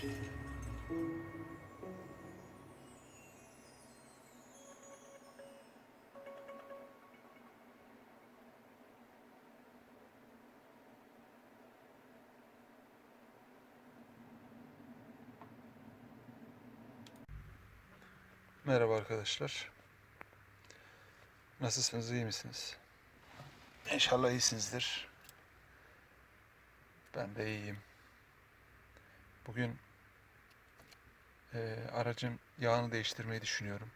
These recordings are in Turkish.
Merhaba arkadaşlar. Nasılsınız, iyi misiniz? İnşallah iyisinizdir. Ben de iyiyim. Bugün eee, aracın yağını değiştirmeyi düşünüyorum.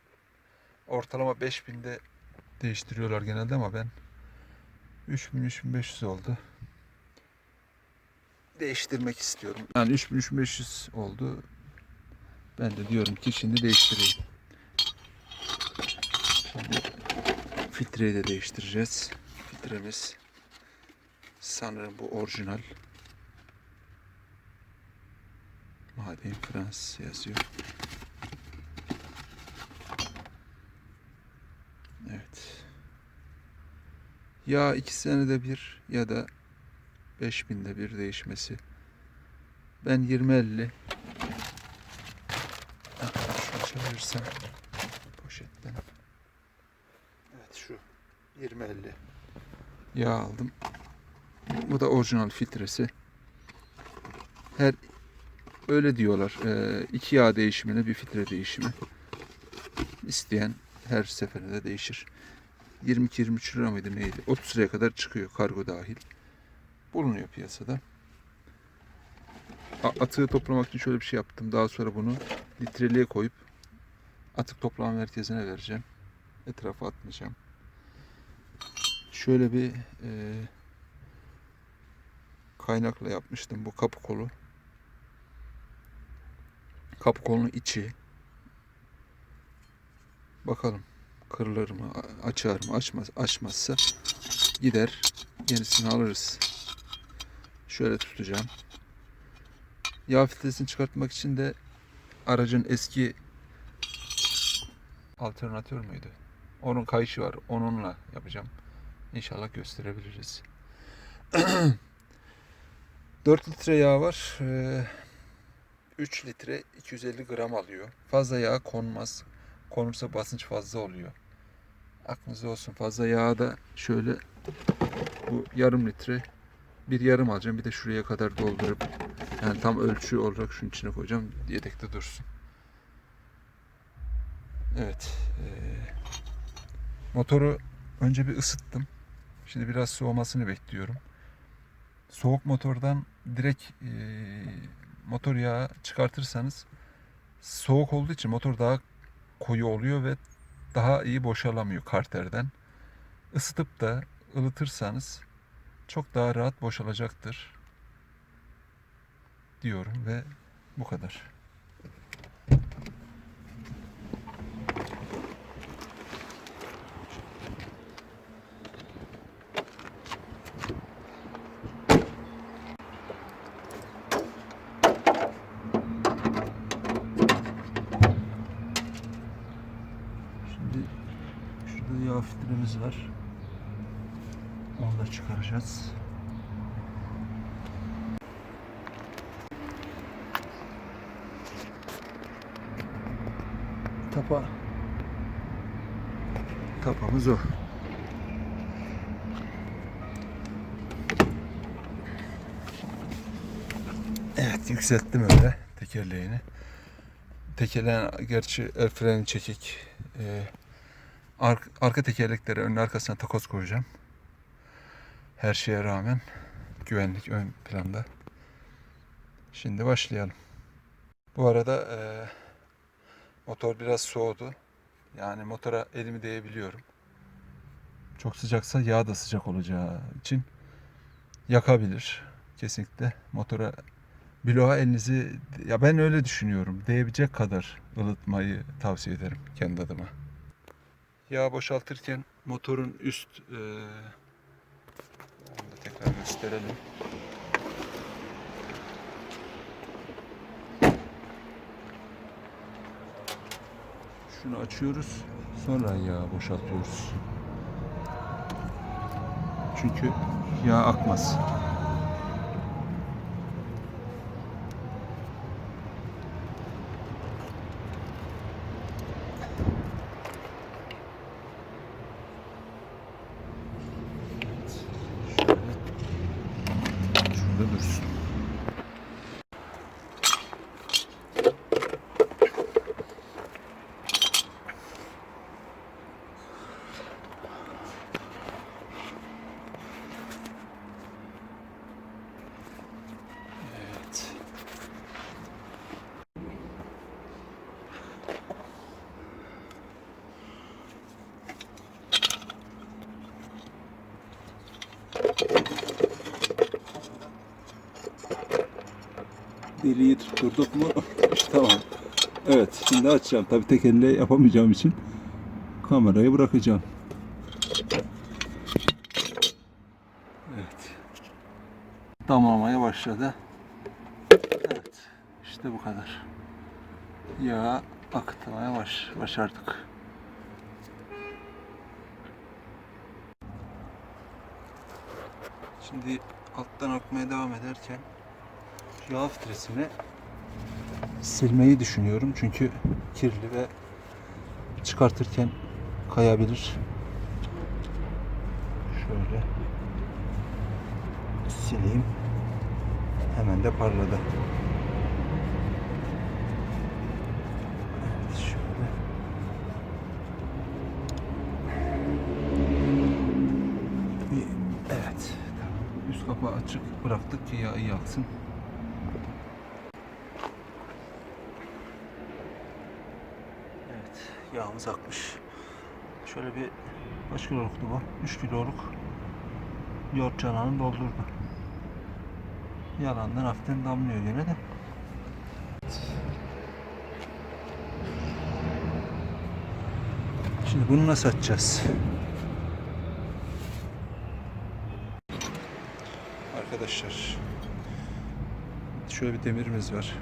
Ortalama 5000'de değiştiriyorlar genelde ama ben 3000-3500 oldu. Değiştirmek istiyorum. Yani 3000-3500 oldu. Ben de diyorum ki şimdi değiştireyim. Şimdi filtreyi de değiştireceğiz. Filtremiz sanırım bu orijinal. Maden Frans yazıyor. Evet. Ya iki senede bir ya da 5000'de bir değişmesi. Ben 20-50 Şunu açabilirsem poşetten. Evet şu 20-50 yağ aldım. Bu da orijinal filtresi. Her öyle diyorlar. Ee, iki yağ değişimine bir filtre değişimi. İsteyen her seferinde değişir. 22-23 lira mıydı neydi? 30 liraya kadar çıkıyor kargo dahil. Bulunuyor piyasada. Atığı toplamak için şöyle bir şey yaptım. Daha sonra bunu litreliğe koyup atık toplama merkezine vereceğim. Etrafa atmayacağım. Şöyle bir e, kaynakla yapmıştım bu kapı kolu. Kapı kolunun içi. Bakalım kırılır mı, açar mı, açmaz, açmazsa gider yenisini alırız. Şöyle tutacağım. Yağ filtresini çıkartmak için de aracın eski alternatör müydü? Onun kayışı var. Onunla yapacağım. İnşallah gösterebiliriz. 4 litre yağ var. Ee, 3 litre 250 gram alıyor. Fazla yağ konmaz. Konursa basınç fazla oluyor. Aklınızda olsun. Fazla yağı da şöyle bu yarım litre bir yarım alacağım. Bir de şuraya kadar doldurup yani tam ölçü olarak şunun içine koyacağım. Yedekte dursun. Evet. eee, motoru önce bir ısıttım. Şimdi biraz soğumasını bekliyorum. Soğuk motordan direkt eee, motor yağı çıkartırsanız soğuk olduğu için motor daha koyu oluyor ve daha iyi boşalamıyor karterden. Isıtıp da ılıtırsanız çok daha rahat boşalacaktır diyorum ve bu kadar. Şimdi yağ filtremiz var. Onu da çıkaracağız. Tapa. Tapamız o. Evet yükselttim öyle tekerleğini. Tekerleğin gerçi el freni çekik. Ee, ar- arka tekerleklere önün arkasına takoz koyacağım. Her şeye rağmen güvenlik ön planda. Şimdi başlayalım. Bu arada e, motor biraz soğudu. Yani motora elimi değebiliyorum. Çok sıcaksa yağ da sıcak olacağı için yakabilir. Kesinlikle motora bloğa elinizi ya ben öyle düşünüyorum. Değebilecek kadar ılıtmayı tavsiye ederim kendi adıma. Yağ boşaltırken motorun üst e, onu da tekrar gösterelim. Şunu açıyoruz. Sonra yağ boşaltıyoruz. Çünkü yağ akmaz. Burada dursun. Evet. Deliği tutturduk mu? Tamam. Evet, şimdi açacağım. Tabii tek elle yapamayacağım için kamerayı bırakacağım. Evet. Damlamaya başladı. Evet. İşte bu kadar. Yağı akıtmaya baş, başardık. Şimdi alttan akmaya devam ederken yağ filtresini silmeyi düşünüyorum çünkü kirli ve çıkartırken kayabilir. Şöyle sileyim. Hemen de parladı. Evet. Üst kapağı açık bıraktık ki yağı iyi yağımız akmış. Şöyle bir kaç kiloluktu bu? 3 kiloluk yoğurt canağını doldurdu. Yalandan hafiften damlıyor gene de. Şimdi bunu nasıl açacağız? Arkadaşlar şöyle bir demirimiz var.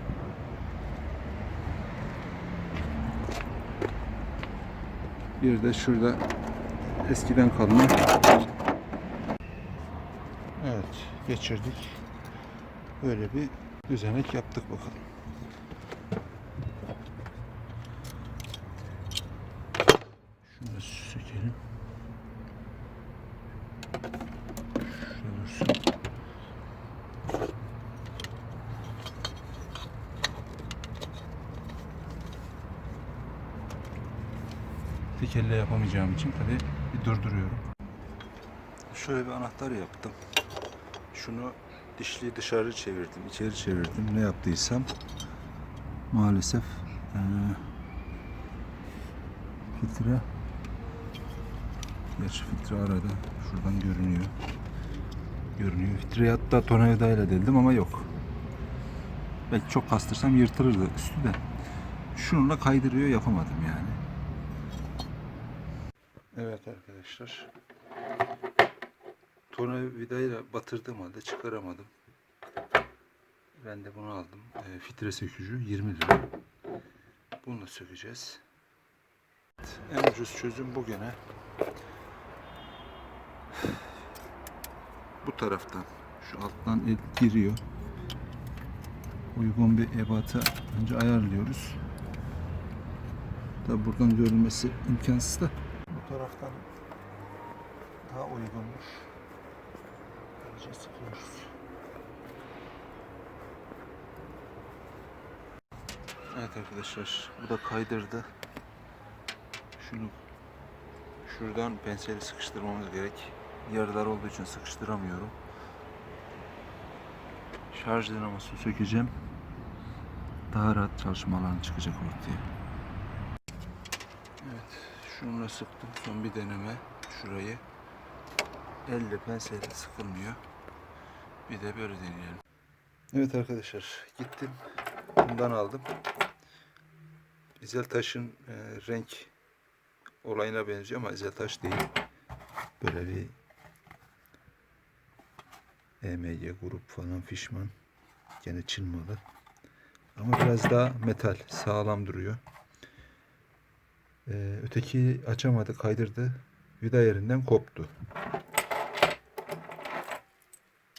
Bir de şurada eskiden kalma. Evet, geçirdik. Böyle bir düzenek yaptık bakalım. Şunu da sökelim. Şurada dursun. Tek elle yapamayacağım için tabii bir durduruyorum. Şöyle bir anahtar yaptım. Şunu dişliyi dışarı çevirdim, içeri çevirdim. Ne yaptıysam maalesef eee filtre Gerçi filtre arada. Şuradan görünüyor. Görünüyor. Filtreyi hatta tornavidayla deldim ama yok. Belki çok kastırsam yırtılırdı üstü de. Şununla kaydırıyor yapamadım yani. Evet arkadaşlar. Tornavidayla batırdığım halde çıkaramadım. Ben de bunu aldım. E, fitre sökücü 20 lira. Bunu sökeceğiz. En ucuz çözüm bu gene. Bu taraftan şu alttan el giriyor. Uygun bir ebata önce ayarlıyoruz. Tabi buradan görülmesi imkansız da. Taraftan daha uygunmuş. Önce sıkıyoruz. Evet arkadaşlar bu da kaydırdı. Şunu şuradan penseli sıkıştırmamız gerek. Yarılar olduğu için sıkıştıramıyorum. Şarj dinamosunu sökeceğim. Daha rahat çalışmalarım çıkacak ortaya. Şununla sıktım. Son bir deneme şurayı. Elle penseyle sıkılmıyor. Bir de böyle deneyelim. Evet arkadaşlar, gittim. Bundan aldım. İzel taşın e, renk olayına benziyor ama İzel taş değil. Böyle bir EMG grup falan fişman. Gene Çin malı. Ama biraz daha metal. Sağlam duruyor. Ee, öteki açamadı. Kaydırdı. Vida yerinden koptu.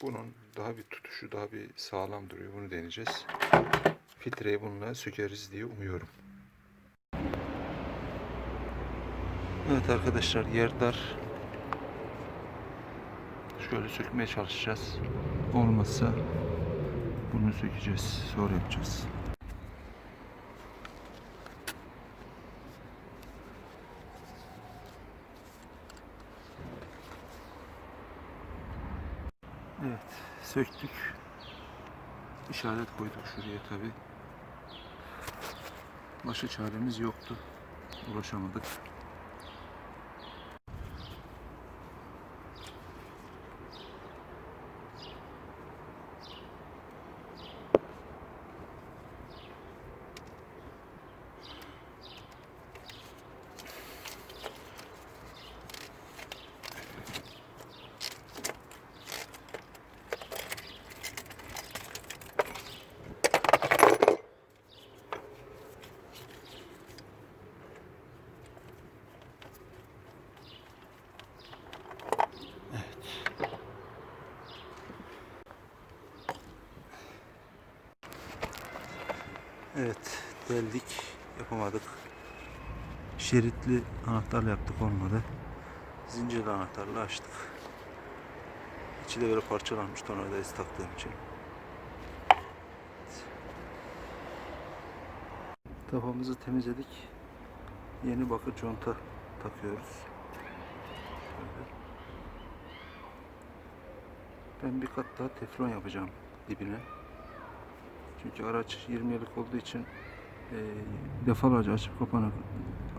Bunun daha bir tutuşu daha bir sağlam duruyor. Bunu deneyeceğiz. Filtreyi bununla sökeriz diye umuyorum. Evet arkadaşlar yer dar. Şöyle sökmeye çalışacağız. olmazsa bunu sökeceğiz. Sonra yapacağız. Evet, söktük. İşaret koyduk şuraya tabi. Başka çaremiz yoktu. Ulaşamadık. Evet, deldik, yapamadık. Şeritli anahtarla yaptık olmadı. Zincirli anahtarla açtık. İçi de böyle parçalanmış tornavidayı taktığım için. Tafamızı temizledik. Yeni bakır conta takıyoruz. Ben bir kat daha teflon yapacağım dibine. Çünkü araç 20 yıllık olduğu için e, defalarca açıp kapanak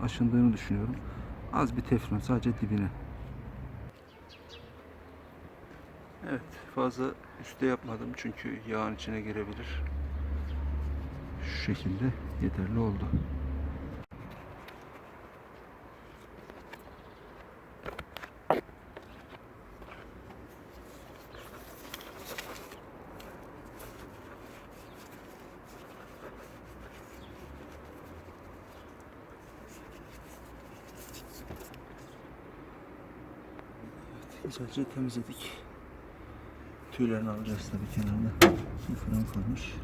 aşındığını düşünüyorum. Az bir teflon sadece dibine. Evet fazla üstte yapmadım çünkü yağın içine girebilir. Şu şekilde yeterli oldu. Güzelce temizledik. Tüylerini alacağız tabii kenarına. Bir fırın kalmış.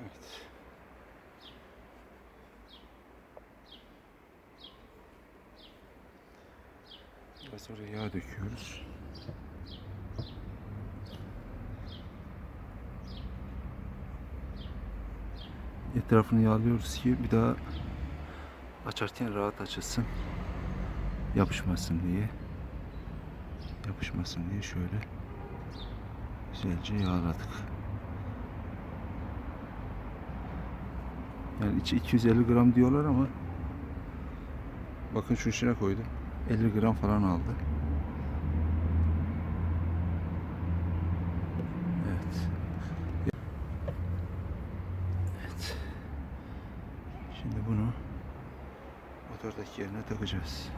Evet. Biraz oraya yağ döküyoruz. Etrafını yağlıyoruz ki bir daha açarken rahat açılsın. Yapışmasın diye. Yapışmasın diye şöyle güzelce yağladık. Yani içi 250 gram diyorlar ama bakın şu içine koydum. 50 gram falan aldı. Evet. Evet. Şimdi bunu motordaki yerine takacağız.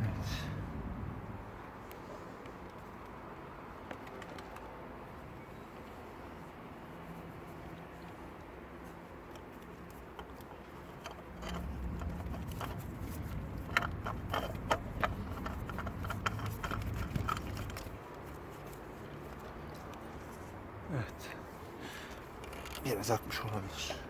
Evet. Evet. Biraz akmış olabilir.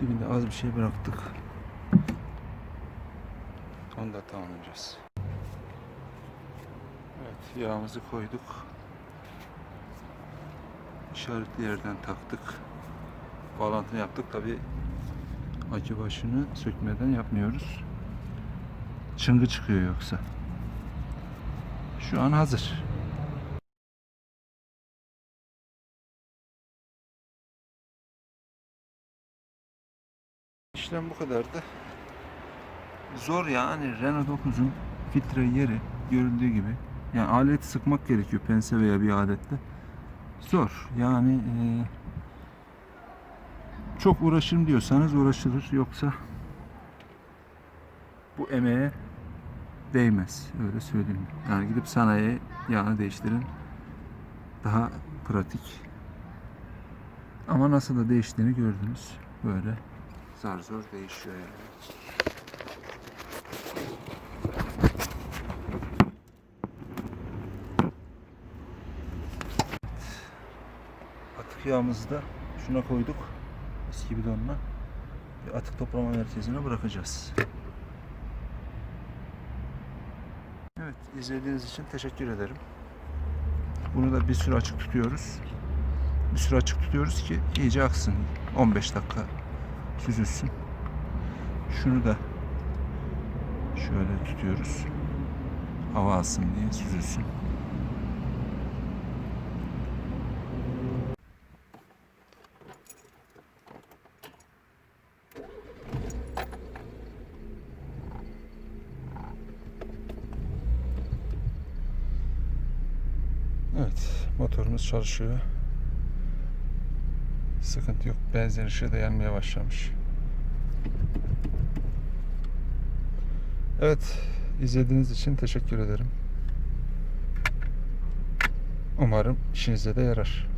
Dibinde az bir şey bıraktık. Onu da tamamlayacağız. Evet yağımızı koyduk. İşaretli yerden taktık. Bağlantını yaptık. Tabi akü başını sökmeden yapmıyoruz. Çıngı çıkıyor yoksa. Şu an hazır. İşlem bu kadardı. Zor yani Renault 9'un filtre yeri görüldüğü gibi. Yani aleti sıkmak gerekiyor pense veya bir aletle. Zor. Yani eee, çok uğraşırım diyorsanız uğraşılır. Yoksa bu emeğe değmez. Öyle söyleyeyim. Yani gidip sanayiye yağını değiştirin. Daha pratik. Ama nasıl da değiştiğini gördünüz. Böyle zar zor değişiyor yani. Atık yağımızı da şuna koyduk. Eski bidonuna. Bir atık toplama merkezine bırakacağız. Evet, izlediğiniz için teşekkür ederim. Bunu da bir süre açık tutuyoruz. Bir süre açık tutuyoruz ki iyice aksın. 15 dakika süzülsün. Şunu da şöyle tutuyoruz. Hava alsın diye süzülsün. Evet, motorumuz çalışıyor. Sıkıntı yok. Benzin ışığı da yanmaya başlamış. Evet, izlediğiniz için teşekkür ederim. Umarım işinize de yarar.